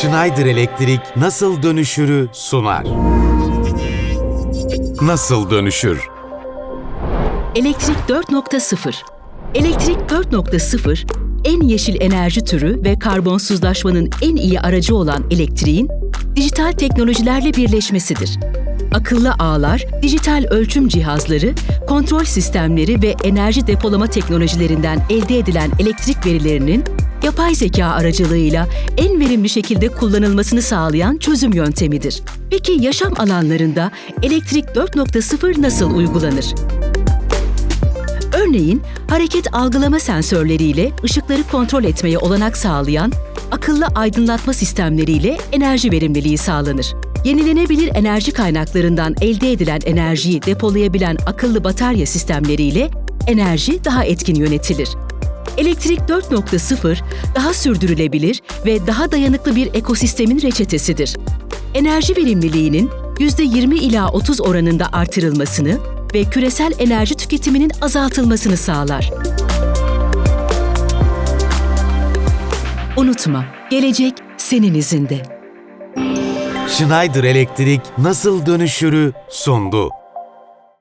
Schneider Elektrik nasıl dönüşürü sunar. Nasıl dönüşür? Elektrik 4.0 Elektrik 4.0 en yeşil enerji türü ve karbonsuzlaşmanın en iyi aracı olan elektriğin dijital teknolojilerle birleşmesidir. Akıllı ağlar, dijital ölçüm cihazları, kontrol sistemleri ve enerji depolama teknolojilerinden elde edilen elektrik verilerinin yapay zeka aracılığıyla en verimli şekilde kullanılmasını sağlayan çözüm yöntemidir. Peki yaşam alanlarında elektrik 4.0 nasıl uygulanır? Örneğin hareket algılama sensörleriyle ışıkları kontrol etmeye olanak sağlayan akıllı aydınlatma sistemleriyle enerji verimliliği sağlanır. Yenilenebilir enerji kaynaklarından elde edilen enerjiyi depolayabilen akıllı batarya sistemleriyle enerji daha etkin yönetilir. Elektrik 4.0 daha sürdürülebilir ve daha dayanıklı bir ekosistemin reçetesidir. Enerji verimliliğinin %20 ila 30 oranında artırılmasını ve küresel enerji tüketiminin azaltılmasını sağlar. Unutma, gelecek senin izinde. Schneider Elektrik nasıl dönüşürü sundu.